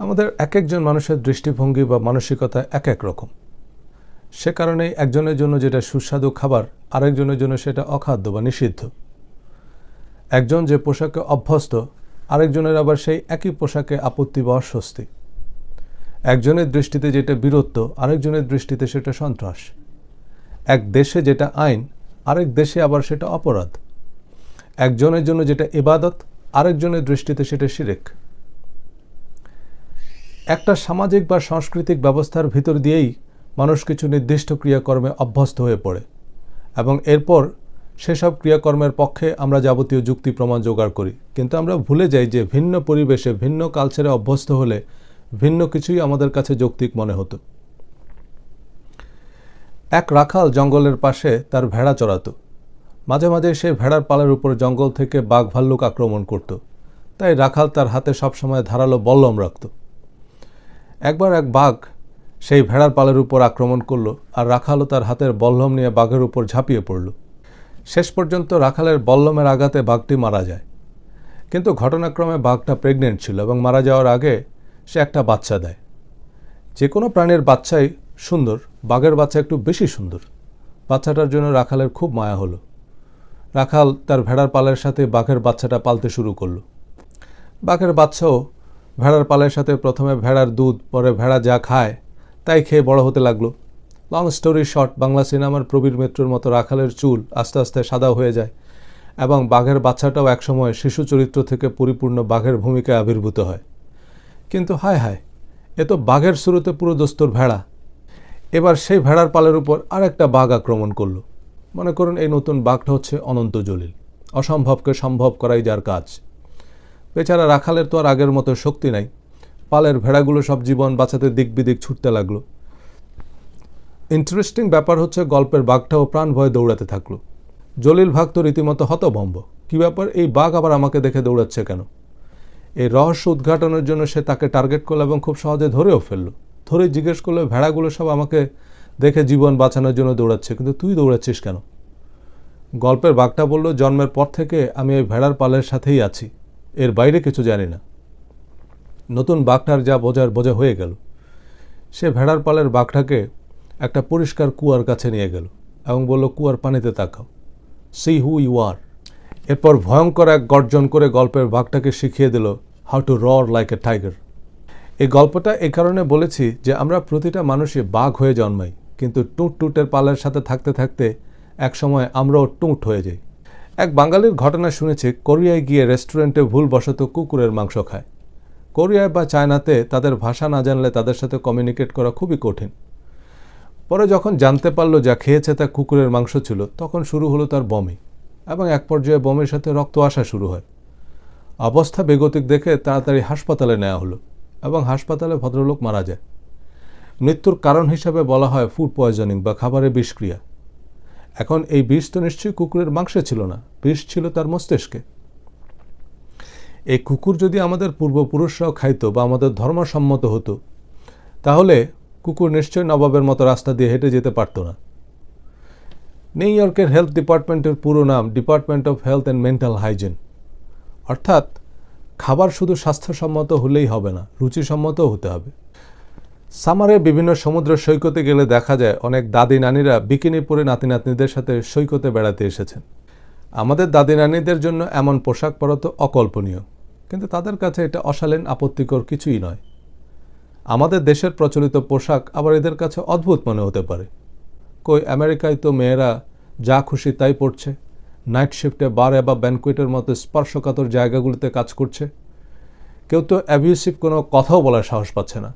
আমাদের এক একজন মানুষের দৃষ্টিভঙ্গি বা মানসিকতা এক এক রকম। সে কারণেই একজনের জন্য যেটা সুস্বাদু খাবার, আরেকজনের জন্য সেটা অখাদ্য বা নিষিদ্ধ। একজন যে পোশাকে অভ্যস্ত, আরেকজনের আবার সেই একই পোশাকে আপত্তি বা অস্বস্তি। একজনের দৃষ্টিতে যেটা বীরত্ব, আরেকজনের দৃষ্টিতে সেটা সন্ত্রাস। এক দেশে যেটা আইন, আরেক দেশে আবার সেটা অপরাধ। একজনের জন্য যেটা ইবাদত, আরেকজনের দৃষ্টিতে সেটা শিরেক। একটা সামাজিক বা সাংস্কৃতিক ব্যবস্থার ভিতর দিয়েই মানুষ কিছু নির্দিষ্ট ক্রিয়াকর্মে অভ্যস্ত হয়ে পড়ে। এবং এরপর সেসব ক্রিয়াকর্মের পক্ষে আমরা যাবতীয় যুক্তি প্রমাণ জোগাড় করি। কিন্তু আমরা ভুলে যাই যে ভিন্ন পরিবেশে, ভিন্ন কালচারে অভ্যস্ত হলে ভিন্ন কিছুই আমাদের কাছে যৌক্তিক মনে হতো। এক রাখাল জঙ্গলের পাশে তার ভেড়া চড়াতো। মাঝে মাঝে সে ভেড়ার পালের উপর জঙ্গল থেকে বাঘ ভাল্লুক আক্রমণ করত। তাই রাখাল তার হাতে সবসময় ধারালো বল্লম রাখত। একবার এক বাঘ সেই ভেড়ার পালের উপর আক্রমণ করল আর রাখালও তার হাতের বল্লম নিয়ে বাঘের উপর ঝাঁপিয়ে পড়ল। শেষ পর্যন্ত রাখালের বল্লমের আঘাতে বাঘটি মারা যায়। কিন্তু ঘটনাক্রমে বাঘটা প্রেগনেন্ট ছিল এবং মারা যাওয়ার আগে সে একটা বাচ্চা দেয়। যে কোনো প্রাণীর বাচ্চাই সুন্দর, বাঘের বাচ্চা একটু বেশি সুন্দর। বাচ্চাটার জন্য রাখালের খুব মায়া হলো। রাখাল তার ভেড়ার পালের সাথে বাঘের বাচ্চাটা পালতে শুরু করল। বাঘের বাচ্চাও ভেড়ার পালের সাথে প্রথমে ভেড়ার দুধ, পরে ভেড়া যা খায়, তাই খেয়ে বড় হতে লাগল। লং স্টোরি শর্ট বাংলা সিনেমার প্রবীর মিত্রর মতো রাখালের চুল আস্তে আস্তে সাদা হয়ে যায় এবং বাঘের বাচ্চাটাও একসময় শিশু চরিত্র থেকে পরিপূর্ণ বাঘের ভূমিকায় আবির্ভূত হয়। কিন্তু হায় হায়, এ তো বাঘের শুরুতে পুরো দোস্তর ভেড়া। এবার সেই ভেড়ার পালের উপর আরেকটা বাঘ আক্রমণ করল। মনে করুন এই নতুন বাঘটা হচ্ছে অনন্ত জলিল। অসম্ভবকে সম্ভব করাই যার কাজ। বেচারা রাখালের তো আর আগের মতো শক্তি নাই। পালের ভেড়াগুলো সব জীবন বাঁচাতে দিক বিদিক ছুটতে লাগল। ইন্টারেস্টিং ব্যাপার হচ্ছে গল্পের বাঘটাও প্রাণ ভয়ে দৌড়াতে থাকল। জলিল ভাগ তো রীতিমতো হতভম্ব। কী ব্যাপার, এই বাঘ আবার আমাকে দেখে দৌড়াচ্ছে কেন? এই রহস্য উদ্ঘাটনের জন্য সে তাকে টার্গেট করল এবং খুব সহজে ধরেও ফেলল। ধরে জিজ্ঞেস করল, ভেড়াগুলো সব আমাকে দেখে জীবন বাঁচানোর জন্য দৌড়াচ্ছে, কিন্তু তুই দৌড়াচ্ছিস কেন? গল্পের বাঘটা বলল, জন্মের পর থেকে আমি এই ভেড়ার পালের সাথেই আছি। এর বাইরে কিছু জানি না। নতুন বাঘটার যা বোঝার বোঝা হয়ে গেল। সে ভেড়ার পালের বাঘটাকে একটা পরিষ্কার কুয়ার কাছে নিয়ে গেল এবং বলল, কুয়ার পানিতে তাকাও। সি হু ইউ আর এরপর ভয়ঙ্কর এক গর্জন করে গল্পের বাঘটাকে শিখিয়ে দিল how to roar like a tiger এই গল্পটা এ কারণে বলেছি যে আমরা প্রতিটা মানুষই বাঘ হয়ে জন্মাই, কিন্তু টুঁট টুটের পালের সাথে থাকতে থাকতে একসময় আমরাও টুঁট হয়ে যাই। এক বাঙালির ঘটনা শুনেছি, কোরিয়ায় গিয়ে রেস্টুরেন্টে ভুলবশত কুকুরের মাংস খায়। কোরিয়ায় বা চায়নাতে তাদের ভাষা না জানলে তাদের সাথে কমিউনিকেট করা খুবই কঠিন। পরে যখন জানতে পারল যা খেয়েছে তা কুকুরের মাংস ছিল, তখন শুরু হলো তার বমি এবং এক পর্যায়ে বমির সাথে রক্ত আসা শুরু হয়। অবস্থা বেগতিক দেখে তাড়াতাড়ি হাসপাতালে নেওয়া হলো এবং হাসপাতালে ভদ্রলোক মারা যায়। মৃত্যুর কারণ হিসাবে বলা হয় ফুড পয়জনিং বা খাবারের বিষক্রিয়া। এখন এই বিষ তো নিশ্চয়ই কুকুরের মাংসে ছিল না। বিষ ছিল তার মস্তিষ্কে। এই কুকুর যদি আমাদের পূর্বপুরুষরাও খাইতো বা আমাদের ধর্মসম্মত হতো, তাহলে কুকুর নিশ্চয়ই নবাবের মতো রাস্তা দিয়ে হেঁটে যেতে পারতো না। নিউ ইয়র্কের হেলথ ডিপার্টমেন্টের পুরো নাম department of health and mental hygiene. অর্থাৎ খাবার শুধু স্বাস্থ্যসম্মত হলেই হবে না, রুচিসম্মতও হতে হবে। সামারে বিভিন্ন সমুদ্র সৈকতে গেলে দেখা যায় অনেক দাদি নানিরা বিকিনি পরে নাতি নাতনিদের সাথে সৈকতে বেড়াতে এসেছেন। আমাদের দাদি নানিদের জন্য এমন পোশাক পরা তো অকল্পনীয়, কিন্তু তাদের কাছে এটা অশালীন, আপত্তিকর কিছুই নয়। আমাদের দেশের প্রচলিত পোশাক আবার এদের কাছে অদ্ভুত মনে হতে পারে। কই আমেরিকায় তো মেয়েরা যা খুশি তাই পড়ছে নাইট শিফটে বারে বা ব্যানকুয়েটের মতো স্পর্শকাতর জায়গাগুলিতে কাজ করছে। কেউ তো অ্যাবিউসিভ কোনো কথাও বলার সাহস পাচ্ছে না,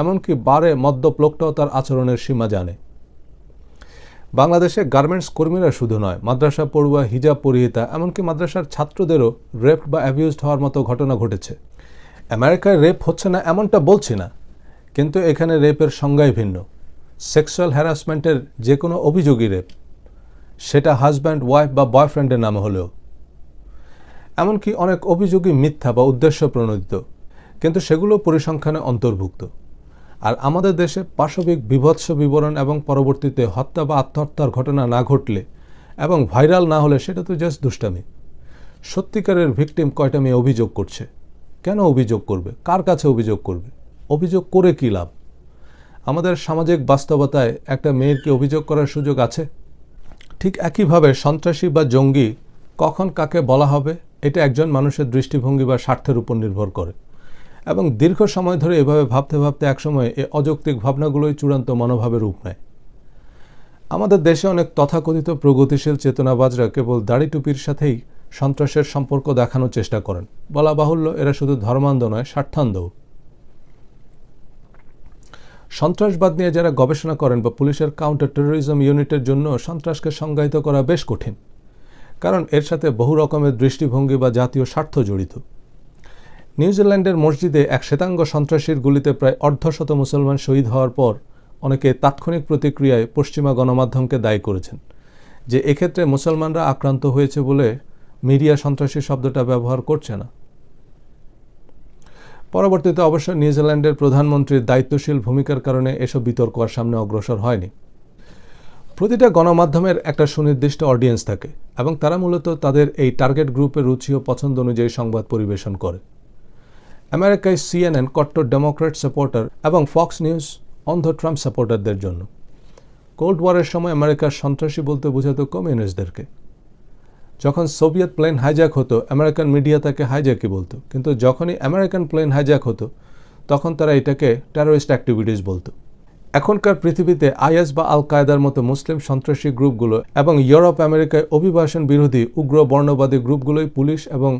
এমনকি বারে মদ্যপ লোকটাও তার আচরণের সীমা জানে। বাংলাদেশে গার্মেন্টস কর্মীরা শুধু নয়, মাদ্রাসা পড়ুয়া, হিজাব পরিহিতা, এমনকি মাদ্রাসার ছাত্রদেরও রেপ বা অ্যাবিউজড হওয়ার মতো ঘটনা ঘটেছে। আমেরিকায় রেপ হচ্ছে না এমনটা বলছি না, কিন্তু এখানে রেপের সংজ্ঞাই ভিন্ন। সেক্সুয়াল হ্যারাসমেন্টের যে কোনো অভিযোগই রেপ। সেটা হাজব্যান্ড, ওয়াইফ বা বয়ফ্রেন্ডের নামে হলেও। এমনকি অনেক অভিযোগই মিথ্যা বা উদ্দেশ্য প্রণোদিত কিন্তু সেগুলো পরিসংখ্যানে অন্তর্ভুক্ত। আর আমাদের দেশে পাশবিক বিভৎস বিবরণ এবং পরবর্তীতে হত্যা বা আত্মহত্যার ঘটনা না ঘটলে এবং ভাইরাল না হলে সেটা তো জাস্ট দুষ্টামি। সত্যিকারের ভিকটিম কয়টা মেয়ে অভিযোগ করছে? কেন অভিযোগ করবে? কার কাছে অভিযোগ করবে? অভিযোগ করে কী লাভ? আমাদের সামাজিক বাস্তবতায় একটা মেয়ের কি অভিযোগ করার সুযোগ আছে? ঠিক একইভাবে সন্ত্রাসী বা জঙ্গি কখন কাকে বলা হবে? এটা একজন মানুষের দৃষ্টিভঙ্গি বা স্বার্থের উপর নির্ভর করে। এবং দীর্ঘ সময় ধরে এভাবে ভাবতে ভাবতে একসময় এই অযৌক্তিক ভাবনাগুলোই চূড়ান্ত মনোভাবের রূপ নেয়। আমাদের দেশে অনেক তথাকথিত প্রগতিশীল চেতনাবাজরা কেবল দাড়ি টুপির সাথেই সন্ত্রাসের সম্পর্ক দেখানোর চেষ্টা করেন। বলা বাহুল্য, এরা শুধু ধর্মান্ধ নয় স্বার্থান্ধও সন্ত্রাসবাদ নিয়ে যারা গবেষণা করেন বা পুলিশের কাউন্টার টেরোরিজম ইউনিটের জন্য সন্ত্রাসকে সংজ্ঞায়িত করা বেশ কঠিন। কারণ এর সাথে বহু রকমের দৃষ্টিভঙ্গি বা জাতীয় স্বার্থ জড়িত। নিউজিল্যান্ডের মসজিদে এক শ্বেতাঙ্গ সন্ত্রাসীর গুলিতে প্রায় অর্ধশত মুসলমান শহীদ হওয়ার পর অনেকে তাৎক্ষণিক প্রতিক্রিয়ায় পশ্চিমা গণমাধ্যমকে দায়ী করেছেন। যে এক্ষেত্রে মুসলমানরা আক্রান্ত হয়েছে বলে মিডিয়া সন্ত্রাসী শব্দটা ব্যবহার করছে না। পরবর্তীতে অবশ্য নিউজিল্যান্ডের প্রধানমন্ত্রীর দায়িত্বশীল ভূমিকার কারণে এসব বিতর্ক আর সামনে অগ্রসর হয়নি। প্রতিটা গণমাধ্যমের একটা সুনির্দিষ্ট অডিয়েন্স থাকে এবং তারা মূলত তাদের এই টার্গেট গ্রুপের রুচি ও পছন্দ অনুযায়ী সংবাদ পরিবেশন করে। আমেরিকায় সিএনএন কট্টর ডেমোক্রেট সাপোর্টার এবং ফক্স নিউজ অন্ধ ট্রাম্প সাপোর্টারদের জন্য। কোল্ড ওয়ারের সময় আমেরিকার সন্ত্রাসী বলতে বোঝাতো কমিউনিস্টদেরকে। যখন সোভিয়েত প্লেন হাইজ্যাক হতো আমেরিকান মিডিয়া তাকে হাইজ্যাকই বলতো। কিন্তু যখনই আমেরিকান প্লেন হাইজ্যাক হতো, তখন তারা এটাকে টেরোরিস্ট অ্যাক্টিভিটিস বলতো। এখনকার পৃথিবীতে আইএস বা আল কায়দার মতো মুসলিম সন্ত্রাসী গ্রুপগুলো এবং ইউরোপ আমেরিকায় অভিবাসন বিরোধী উগ্র বর্ণবাদী গ্রুপগুলোই পুলিশ এবং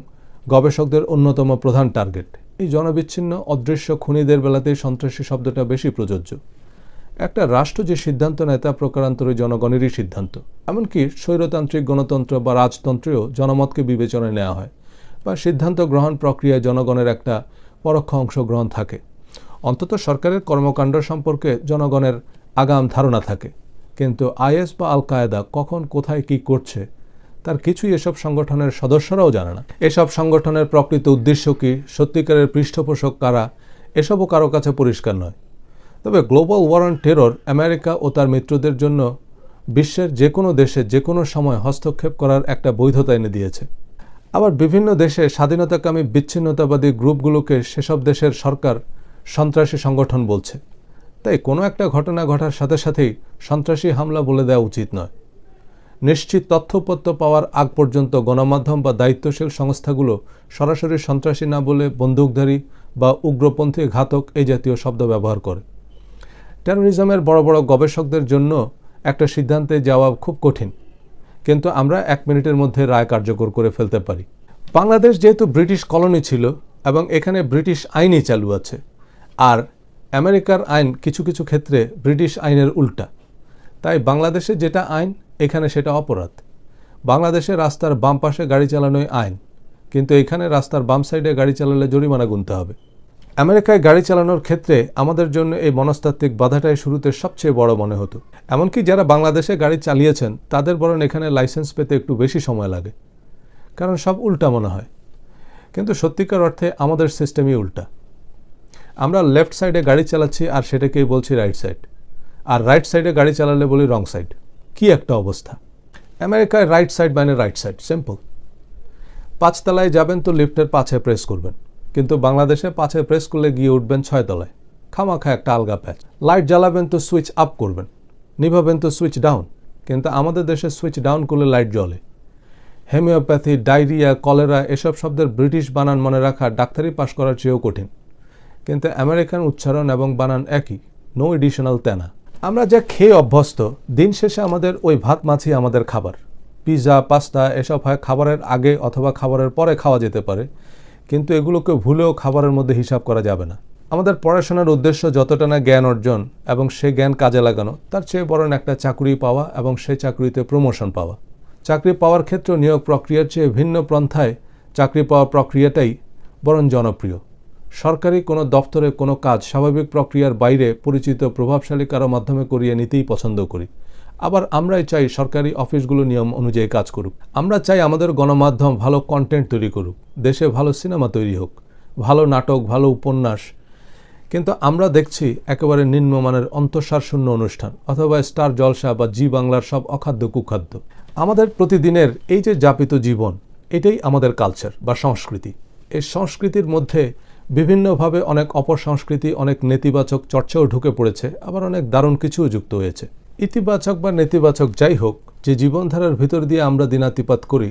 গবেষকদের অন্যতম প্রধান টার্গেট এই জনবিচ্ছিন্ন, অদৃশ্য খুনিদের বেলাতেই সন্ত্রাসী শব্দটা বেশি প্রযোজ্য। একটা রাষ্ট্র যে সিদ্ধান্ত নেয় তা প্রকারান্তরে জনগণেরই সিদ্ধান্ত। এমনকি স্বৈরতান্ত্রিক গণতন্ত্র বা রাজতন্ত্রেও জনমতকে বিবেচনায় নেওয়া হয় বা সিদ্ধান্ত গ্রহণ প্রক্রিয়ায় জনগণের একটা পরোক্ষ অংশগ্রহণ থাকে। অন্তত সরকারের কর্মকাণ্ড সম্পর্কে জনগণের আগাম ধারণা থাকে। কিন্তু আইএস বা আল কায়দা কখন কোথায় কি করছে তার কিছুই এসব সংগঠনের সদস্যরাও জানে না। এসব সংগঠনের প্রকৃত উদ্দেশ্য কী? সত্যিকারের পৃষ্ঠপোষক কারা? এসবও কারও কাছে পরিষ্কার নয়। তবে global war on terror America ও তার মিত্রদের জন্য বিশ্বের যে কোনো দেশে যে কোনো সময় হস্তক্ষেপ করার একটা বৈধতা এনে দিয়েছে। আবার বিভিন্ন দেশে স্বাধীনতাকামী বিচ্ছিন্নতাবাদী গ্রুপগুলোকে সেসব দেশের সরকার সন্ত্রাসী সংগঠন বলছে। তাই কোনো একটা ঘটনা ঘটার সাথে সাথেই সন্ত্রাসী হামলা বলে দেওয়া উচিত নয়। নিশ্চিত তথ্যপত্র পাওয়ার আগ পর্যন্ত গণমাধ্যম বা দায়িত্বশীল সংস্থাগুলো সরাসরি সন্ত্রাসী না বলে বন্দুকধারী বা উগ্রপন্থী ঘাতক এই জাতীয় শব্দ ব্যবহার করে। টেরোরিজমের বড় বড় গবেষকদের জন্য একটা সিদ্ধান্তে যাওয়া খুব কঠিন, কিন্তু আমরা এক মিনিটের মধ্যে রায় কার্যকর করে ফেলতে পারি। বাংলাদেশ যেহেতু ব্রিটিশ কলোনি ছিল এবং এখানে ব্রিটিশ আইনই চালু আছে, আর আমেরিকার আইন কিছু কিছু ক্ষেত্রে ব্রিটিশ আইনের উল্টা। তাই বাংলাদেশে যেটা আইন এখানে সেটা অপরাধ। বাংলাদেশে রাস্তার বাম পাশে গাড়ি চালানোই আইন, কিন্তু এখানে রাস্তার বাম সাইডে গাড়ি চালালে জরিমানা গুনতে হবে। আমেরিকায় গাড়ি চালানোর ক্ষেত্রে আমাদের জন্য এই মনস্তাত্ত্বিক বাধাটাই শুরুতে সবচেয়ে বড় মনে হতো। এমনকি যারা বাংলাদেশে গাড়ি চালিয়েছেন, তাদের বরং এখানে লাইসেন্স পেতে একটু বেশি সময় লাগে। কারণ সব উল্টা মনে হয়। কিন্তু সত্যিকার অর্থে আমাদের সিস্টেমই উল্টা। আমরা লেফট সাইডে গাড়ি চালাচ্ছি আর সেটাকেই বলছি রাইট সাইড। আর রাইট সাইডে গাড়ি চালালে বলি রং সাইড। কি একটা অবস্থা? আমেরিকায় রাইট সাইড মানে রাইট সাইড সিম্পল পাঁচতলায় যাবেন তো লিফটের পাছে প্রেস করবেন, কিন্তু বাংলাদেশে পাছে প্রেস করলে গিয়ে উঠবেন ছয়তলায়। খামাখা একটা আলগা প্যাচ লাইট জ্বালাবেন তো সুইচ আপ করবেন, নিভাবেন তো সুইচ ডাউন কিন্তু আমাদের দেশে সুইচ ডাউন করলে লাইট জ্বলে। হেমিওপ্যাথি, ডায়রিয়া, কলেরা এসব শব্দের ব্রিটিশ বানান মনে রাখা ডাক্তারি পাশ করার চেয়েও কঠিন। কিন্তু আমেরিকান উচ্চারণ এবং বানান একই নো এডিশনাল তেনা। আমরা যা খেয়ে অভ্যস্ত, দিন শেষে আমাদের ওই ভাত মাছি আমাদের খাবার। পিৎজা পাস্তা এসব হয় খাবারের আগে অথবা খাবারের পরে খাওয়া যেতে পারে, কিন্তু এগুলোকে ভুলেও খাবারের মধ্যে হিসাব করা যাবে না। আমাদের পড়াশোনার উদ্দেশ্য যতটা না জ্ঞান অর্জন এবং সে জ্ঞান কাজে লাগানো, তার চেয়ে বরং একটা চাকরি পাওয়া এবং সেই চাকরিতে প্রমোশন পাওয়া। চাকরি পাওয়ার ক্ষেত্রে নিয়োগ প্রক্রিয়ার চেয়ে ভিন্ন পন্থায় চাকরি পাওয়ার প্রক্রিয়াটাই বরং জনপ্রিয়। সরকারি কোনো দপ্তরে কোনো কাজ স্বাভাবিক প্রক্রিয়ার বাইরে পরিচিত প্রভাবশালী কারও মাধ্যমে করিয়ে নিতেই পছন্দ করি। আবার আমরাই চাই সরকারি অফিসগুলো নিয়ম অনুযায়ী কাজ করুক। আমরা চাই আমাদের গণমাধ্যম ভালো কন্টেন্ট তৈরি করুক, দেশে ভালো সিনেমা তৈরি হোক, ভালো নাটক, ভালো উপন্যাস। কিন্তু আমরা দেখছি একেবারে নিম্নমানের অন্তঃসারশূন্য অনুষ্ঠান অথবা স্টার জলসা বা জি বাংলার সব অখাদ্য কুখাদ্য। আমাদের প্রতিদিনের এই যে যাপিত জীবন, এটাই আমাদের কালচার বা সংস্কৃতি। এই সংস্কৃতির মধ্যে বিভিন্নভাবে অনেক অপসংস্কৃতি, অনেক নেতিবাচক চর্চাও ঢুকে পড়েছে, আবার অনেক দারুণ কিছুও যুক্ত হয়েছে। ইতিবাচক বা নেতিবাচক যাই হোক, যে জীবনধারার ভিতর দিয়ে আমরা দিনাতিপাত করি,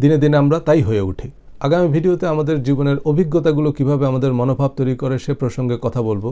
দিনে দিনে আমরা তাই হয়ে উঠি। আগামী ভিডিওতে আমাদের জীবনের অভিজ্ঞতাগুলো কীভাবে আমাদের মনোভাব তৈরি করে সে প্রসঙ্গে কথা বলব।